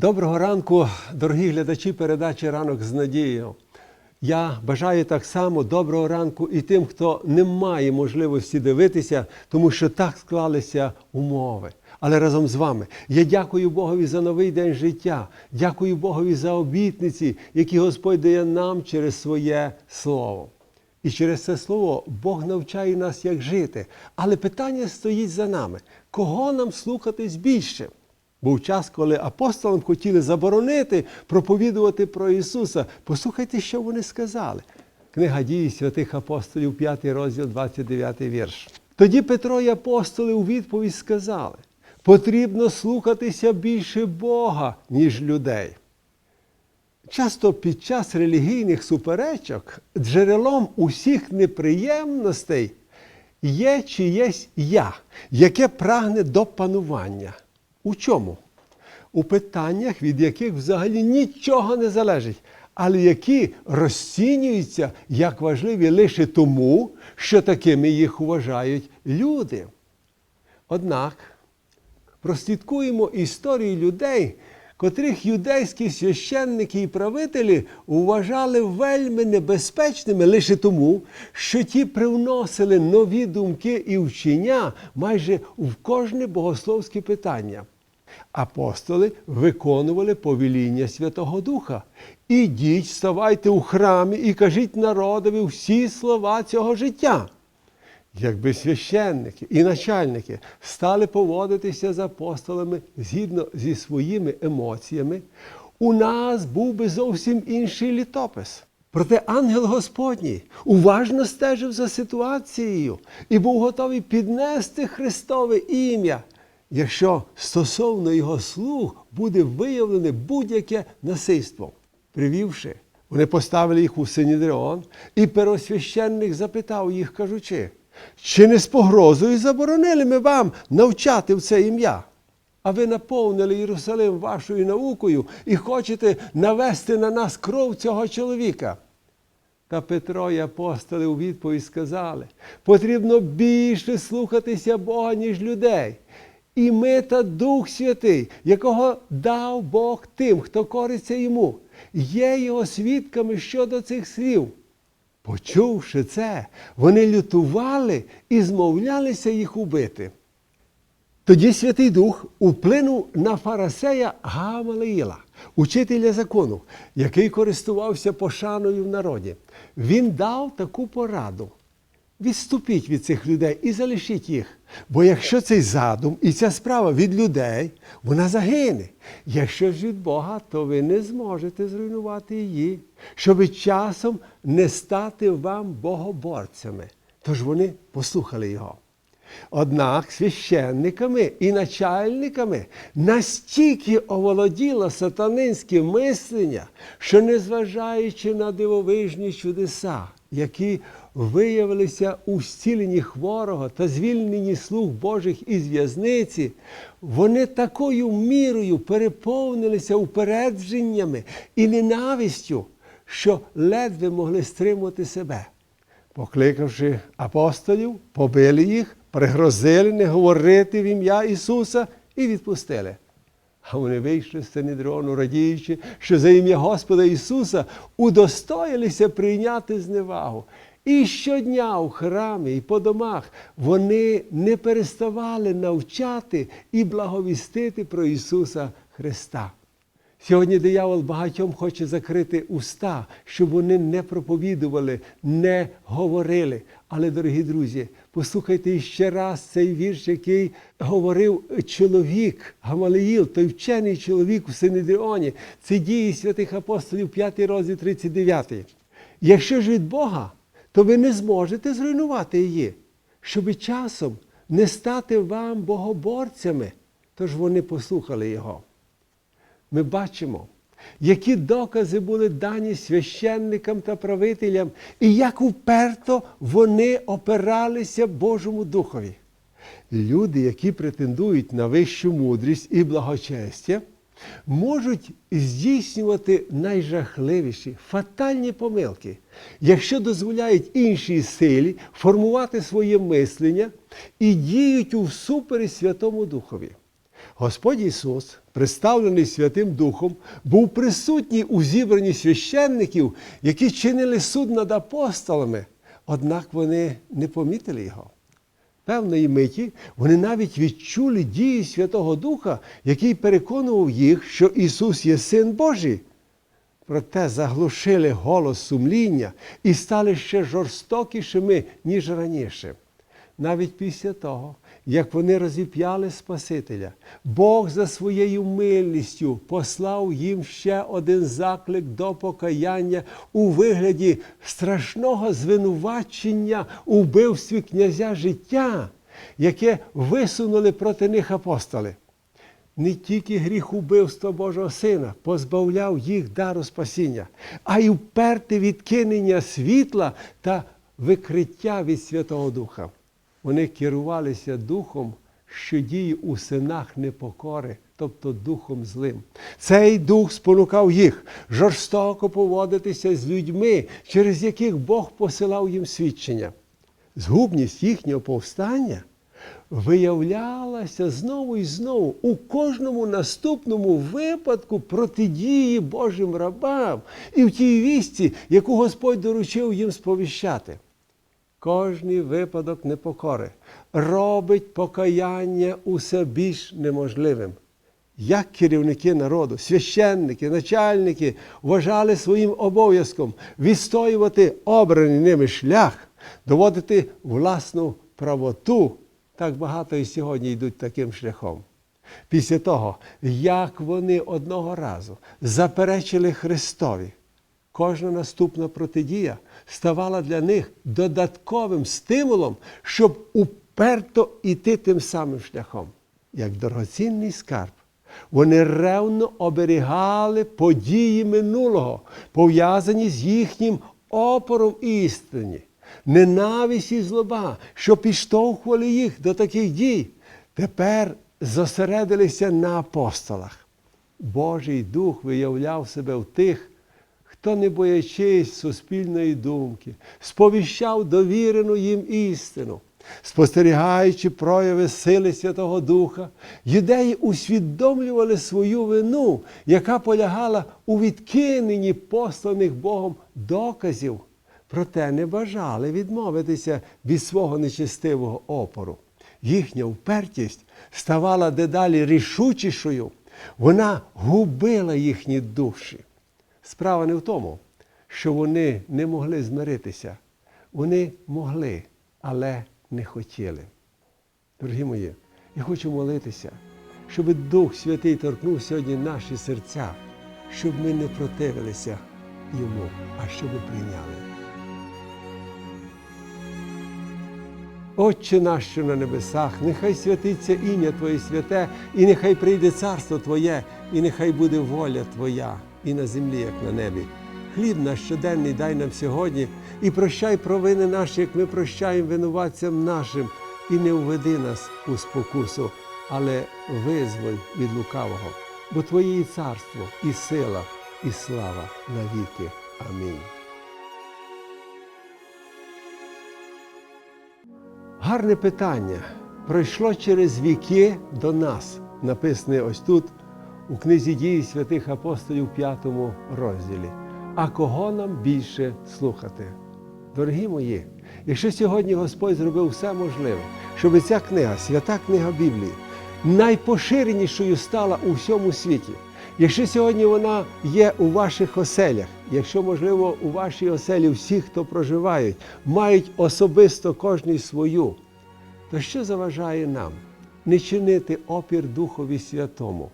Доброго ранку, дорогі глядачі передачі Ранок з надією. Я бажаю так само доброго ранку і тим, хто не має можливості дивитися, тому що так склалися умови. Але разом з вами я дякую Богові за новий день життя, дякую Богові за обітниці, які Господь дає нам через своє слово. І через це слово Бог навчає нас, як жити. Але питання стоїть за нами: кого нам слухатись більше? Був час, коли апостолам хотіли заборонити проповідувати про Ісуса. Послухайте, що вони сказали. Книга дії святих апостолів, 5 розділ, 29 вірш. Тоді Петро і апостоли у відповідь сказали: потрібно слухатися більше Бога, ніж людей. Часто під час релігійних суперечок джерелом усіх неприємностей є чиєсь я, яке прагне до панування. У чому? У питаннях, від яких взагалі нічого не залежить, але які розцінюються як важливі лише тому, що такими їх вважають люди. Однак прослідкуємо історію людей, котрих юдейські священники і правителі вважали вельми небезпечними лише тому, що ті привносили нові думки і вчення майже в кожне богословське питання. Апостоли виконували повеління Святого Духа. Ідіть, ставайте у храмі і кажіть народові всі слова цього життя. Якби священники і начальники стали поводитися з апостолами згідно зі своїми емоціями, у нас був би зовсім інший літопис. Проте ангел Господній уважно стежив за ситуацією і був готовий піднести Христове ім'я, якщо стосовно його слуг буде виявлене будь-яке насильство. Привівши, вони поставили їх у Синідреон, і первосвященник запитав їх, кажучи, чи не з погрозою заборонили ми вам навчати в це ім'я? А ви наповнили Єрусалим вашою наукою і хочете навести на нас кров цього чоловіка. Та Петро і апостоли у відповідь сказали: потрібно більше слухатися Бога, ніж людей. І ми та Дух Святий, якого дав Бог тим, хто кориться йому, є його свідками щодо цих слів. Почувши це, вони лютували і змовлялися їх убити. Тоді Святий Дух уплинув на фарасея Гамалеїла, учителя закону, який користувався пошаною в народі. Він дав таку пораду. Відступіть від цих людей і залишіть їх. Бо якщо цей задум і ця справа від людей, вона загине. Якщо ж від Бога, то ви не зможете зруйнувати її, щоби часом не стати вам богоборцями. Тож вони послухали його. Однак священниками і начальниками настільки оволоділо сатанинське мислення, що, незважаючи на дивовижні чудеса, які виявилися у зціленні хворого та звільненні слуг Божих із в'язниці, вони такою мірою переповнилися упередженнями і ненавистю, що ледве могли стримувати себе. Покликавши апостолів, побили їх, пригрозили не говорити в ім'я Ісуса і відпустили. А вони вийшли з Синедрону, радіючи, що за ім'я Господа Ісуса удостоїлися прийняти зневагу. І щодня у храмі і по домах вони не переставали навчати і благовістити про Ісуса Христа. Сьогодні диявол багатьом хоче закрити уста, щоб вони не проповідували, не говорили. Але, дорогі друзі, послухайте ще раз цей вірш, який говорив чоловік Гамалеїл, той вчений чоловік у Синедріоні. Це дії святих апостолів, 5 розділ 39. Якщо ж від Бога, то ви не зможете зруйнувати її, щоб часом не стати вам богоборцями. Тож вони послухали його ми бачимо, які докази були дані священникам та правителям, і як уперто вони опиралися Божому Духові. Люди, які претендують на вищу мудрість і благочестя, можуть здійснювати найжахливіші фатальні помилки, якщо дозволяють іншій силі формувати своє мислення і діють у всупереч Святому Духові. Господь Ісус, представлений Святим Духом, був присутній у зібранні священників, які чинили суд над апостолами, однак вони не помітили його. Певної миті вони навіть відчули дії Святого Духа, який переконував їх, що Ісус є Син Божий. Проте заглушили голос сумління і стали ще жорстокішими, ніж раніше. Навіть після того, як вони розіп'яли Спасителя, Бог за своєю милістю послав їм ще один заклик до покаяння у вигляді страшного звинувачення у вбивстві князя життя, яке висунули проти них апостоли. Не тільки гріх убивства Божого Сина позбавляв їх дару спасіння, а й вперте відкинення світла та викриття від Святого Духа. Вони керувалися духом, що діє у синах непокори, тобто духом злим. Цей дух спонукав їх жорстоко поводитися з людьми, через яких Бог посилав їм свідчення. Згубність їхнього повстання виявлялася знову і знову у кожному наступному випадку протидії Божим рабам і в тій вісті, яку Господь доручив їм сповіщати. Кожний випадок непокори робить покаяння усе більш неможливим. Як керівники народу, священники, начальники вважали своїм обов'язком відстоювати обраний ними шлях, доводити власну правоту, так багато і сьогодні йдуть таким шляхом. Після того, як вони одного разу заперечили Христові, кожна наступна протидія ставала для них додатковим стимулом, щоб уперто йти тим самим шляхом, як дорогоцінний скарб. Вони ревно оберігали події минулого, пов'язані з їхнім опором істині, ненависть і злоба, що підштовхували їх до таких дій, тепер зосередилися на апостолах. Божий Дух виявляв себе в тих, хто, не боячись суспільної думки, сповіщав довірену їм істину. Спостерігаючи прояви сили Святого Духа, юдеї усвідомлювали свою вину, яка полягала у відкиненні посланих Богом доказів, проте не бажали відмовитися від свого нечестивого опору. Їхня впертість ставала дедалі рішучішою, вона губила їхні душі. Справа не в тому, що вони не могли змиритися. Вони могли, але не хотіли. Дорогі мої, я хочу молитися, щоб Дух Святий торкнув сьогодні наші серця, щоб ми не противилися йому, а щоб прийняли. Отче наш, що на небесах, нехай святиться ім'я Твоє святе, і нехай прийде царство Твоє, і нехай буде воля Твоя і на землі, як на небі. Хліб наш щоденний дай нам сьогодні і прощай провини наші, як ми прощаємо винуватцям нашим, і не введи нас у спокусу, але визволь від лукавого, бо Твоє є царство, і сила, і слава навіки. Амінь. Гарне питання пройшло через віки до нас, написане ось тут, у книзі дії святих апостолів, 5 розділі. А кого нам більше слухати? Дорогі мої, якщо сьогодні Господь зробив все можливе, щоб ця книга, свята книга Біблії, найпоширенішою стала у всьому світі. Якщо сьогодні вона є у ваших оселях, якщо, можливо, у вашій оселі всі, хто проживають, мають особисто кожний свою, то що заважає нам не чинити опір Духові Святому,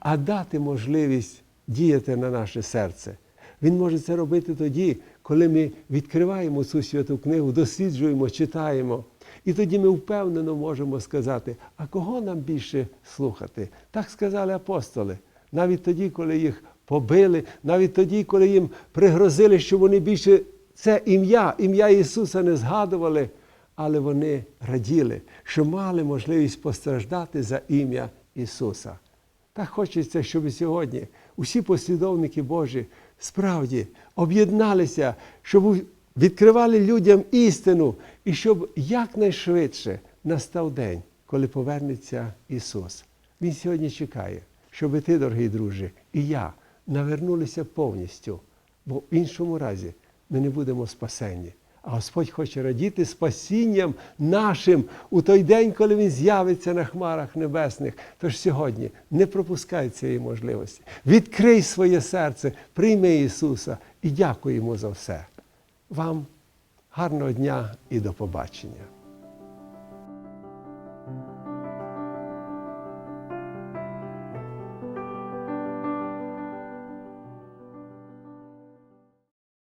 а дати можливість діяти на наше серце? Він може це робити тоді, коли ми відкриваємо цю святу книгу, досліджуємо, читаємо. І тоді ми впевнено можемо сказати, а кого нам більше слухати? Так сказали апостоли. Навіть тоді, коли їх побили, навіть тоді, коли їм пригрозили, що вони більше це ім'я, ім'я Ісуса не згадували, але вони раділи, що мали можливість постраждати за ім'я Ісуса. Так хочеться, щоб сьогодні усі послідовники Божі справді об'єдналися, щоб відкривали людям істину і щоб якнайшвидше настав день, коли повернеться Ісус. Він сьогодні чекає, щоб ти, дорогий друже, і я навернулися повністю, бо в іншому разі ми не будемо спасені. А Господь хоче радіти спасінням нашим у той день, коли Він з'явиться на хмарах небесних. Тож сьогодні не пропускай цієї можливості. Відкрий своє серце, прийми Ісуса і дякуй йому за все. Вам гарного дня і до побачення.